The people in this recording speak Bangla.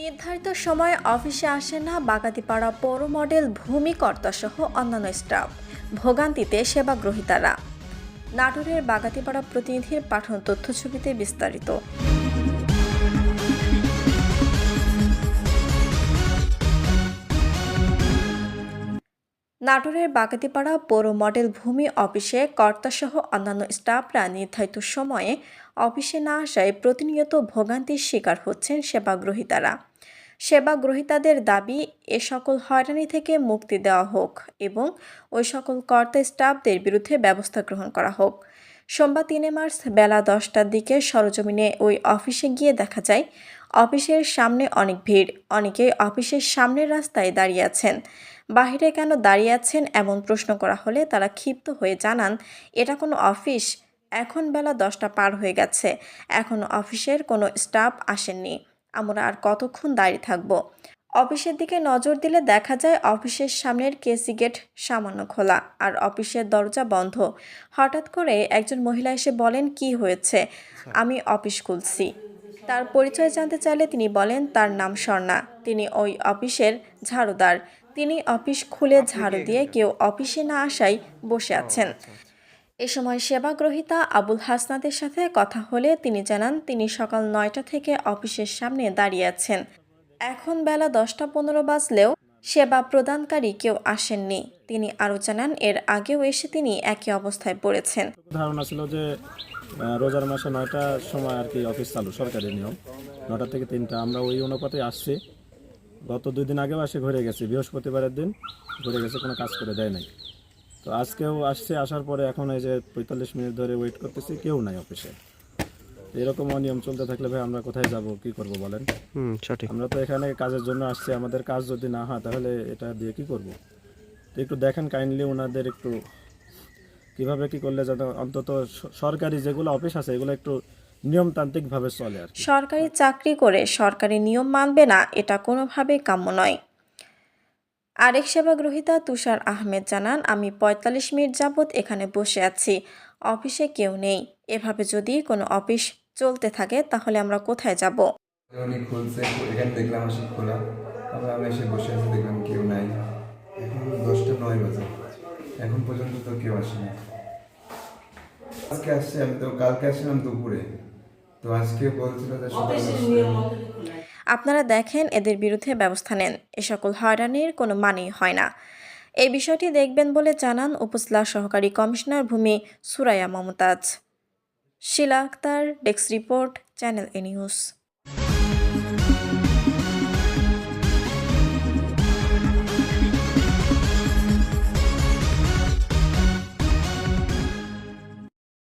নির্ধারিত সময় অফিসে আসে না, বাগাতিপাড়া পৌর মডেল ভূমিকর্তাসহ অন্যান্য স্টাফ, ভোগান্তিতে সেবা গ্রহীতারা। নাটোরের বাগাতিপাড়া প্রতিনিধির পাঠন তথ্যছবিতে বিস্তারিত। নাটোরের বাগাতিপাড়া পৌর মডেল ভূমি অফিসে কর্তাসহ অন্যান্য স্টাফরা নির্ধারিত সময়ে অফিসে না আসায় প্রতিনিয়ত ভোগান্তির শিকার হচ্ছেন সেবাগ্রহীতারা। সেবাগ্রহীতাদের দাবি, এ সকল হয়রানি থেকে মুক্তি দেওয়া হোক এবং ওই সকল কর্তা স্টাফদের বিরুদ্ধে ব্যবস্থা গ্রহণ করা হোক। সোমবার তিনে মার্চ বেলা দশটার দিকে সরজমিনে ওই অফিসে গিয়ে দেখা যায় অফিসের সামনে অনেক ভিড়। অনেকেই অফিসের সামনের রাস্তায় দাঁড়িয়ে আছেন। বাহিরে কেন দাঁড়িয়ে আছেন এমন প্রশ্ন করা হলে তারা ক্ষিপ্ত হয়ে জানান, এটা কোনো অফিস? এখন বেলা দশটা পার হয়ে গেছে। এখনও অফিসের কোনো স্টাফ আসেননি। আমরা আর কতক্ষণ দাঁড়িয়ে থাকব? অফিসের দিকে নজর দিলে দেখা যায় অফিসের সামনের কেসি গেট সামান্য খোলা আর অফিসের দরজা বন্ধ। হঠাৎ করে একজন মহিলা এসে বলেন, কি হয়েছে? আমি অফিস খুলছি। তার পরিচয় জানতে চাইলে তিনি বলেন তার নাম স্বর্ণা। তিনি ওই অফিসের ঝাড়ুদার। তিনি অফিস খুলে ঝাড়ু দিয়ে কেউ অফিসে না আসায় বসে আছেন। এ সময় সেবাগ্রহীতা আবুল হাসনাদের সাথে কথা হলে তিনি জানান তিনি সকাল নয়টা থেকে অফিসের সামনে দাঁড়িয়ে আছেন। এখন বেলা দশটা পনেরো বাজলেও সেবা প্রদানকারী কেউ আসেননি। তিনি আরও জানান এর আগেও এসে তিনি একই অবস্থায় পড়েছেন। ধারণা ছিল যে রোজার মাসে নয়টার সময় আর কি অফিস চালু সরকারি নিয়ম। নটা থেকে তিনটা। আমরা ওই অনুপাতে আসছি। গত দুই দিন আগেও আসে ঘুরে গেছি। বৃহস্পতিবারের দিন ঘুরে গেছে কোনো কাজ করে দেয় নাই। তো আজকেও আসছে আসার পরে এখন এই যে পঁয়তাল্লিশ মিনিট ধরে ওয়েট করতেছি কেউ নাই অফিসে। এরকম অনিয়ম চলতে থাকলে ভাই আমরা কোথায় যাব কি করব বলেন? সঠিক। আমরা তো এখানে কাজের জন্য আসছি আমাদের কাজ যদি না হয় তাহলে এটা দিয়ে কি করব? তো একটু দেখেন কাইন্ডলি ওনাদের একটু কীভাবে কি করলে যাতে অন্তত সরকারি যেগুলো অফিস আছে এগুলো একটু নিয়মতান্ত্রিকভাবে চলে আর সরকারি চাকরি করে সরকারি নিয়ম মানবে না এটা কোনোভাবেই কাম্য নয়। আরেক সেবাগ্রহীতা তুষার আহমেদ জানান আমি পঁয়তাল্লিশ মিনিট যাবৎ এখানে বসে আছি অফিসে কেউ নেই। এভাবে যদি কোনো অফিস চলতে থাকে তাহলে আমরা কোথায় যাব? উনি খুলছে এখানে দেখলাম আসি খোলা। তারপর আমরা এসে বসে আছি দেখলাম কেউ নাই। এখন পর্যন্ত তো কেউ আসেনি। আজকে আসছে আমি তো কালকে আসছিলাম দুপুরে। তো আজকে বলছিল যে আপনারা দেখেন এদের বিরুদ্ধে ব্যবস্থা নেন। এ সকল হয়রানির কোনো মানেই হয় না। এই বিষয়টি দেখবেন বলে জানান উপজেলা সহকারী কমিশনার ভূমি Suraiya Momtaz. Shila Akter desk report channel A news.